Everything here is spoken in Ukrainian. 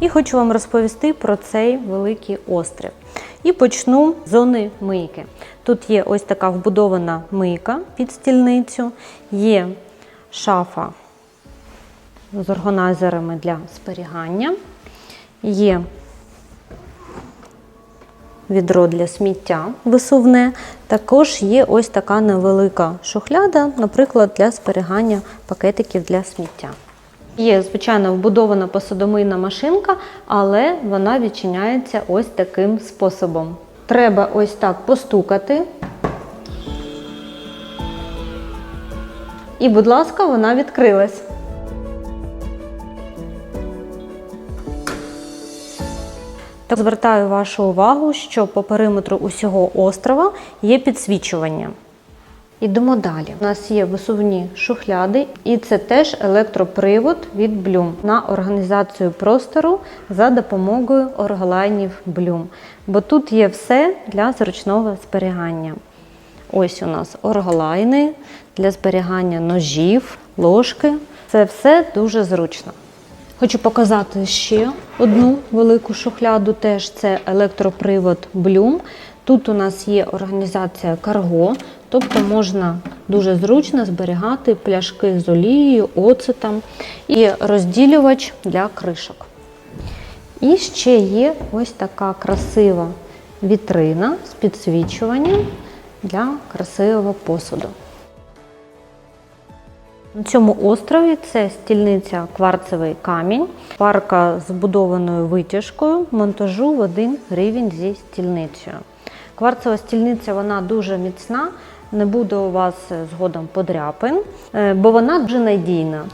І хочу вам розповісти про цей великий острів. І почну з зони мийки. Тут є ось така вбудована мийка під стільницю, є шафа з органайзерами для зберігання, є відро для сміття висувне. Також є ось така невелика шухляда, наприклад, для зберігання пакетиків для сміття. Є, звичайно, вбудована посудомийна машинка, але вона відчиняється ось таким способом. Треба ось так постукати. І, будь ласка, вона відкрилась. Так звертаю вашу увагу, що по периметру усього острова є підсвічування. Ідемо далі. У нас є висувні шухляди, і це теж електропривод від Bloom на організацію простору за допомогою орглайнів Bloom. Бо тут є все для зручного зберігання. Ось у нас орглайни для зберігання ножів, ложки. Це все дуже зручно. Хочу показати ще одну велику шухляду. Теж це електропривод Bloom. Тут у нас є організація карго, тобто можна дуже зручно зберігати пляшки з олією, оцетом і розділювач для кришок. І ще є ось така красива вітрина з підсвічуванням для красивого посуду. На цьому острові це стільниця кварцевий камінь, парка з будованою витяжкою, монтажу в один рівень зі стільницею. Кварцева стільниця вона дуже міцна, не буде у вас згодом подряпин, е, бо вона дуже надійна.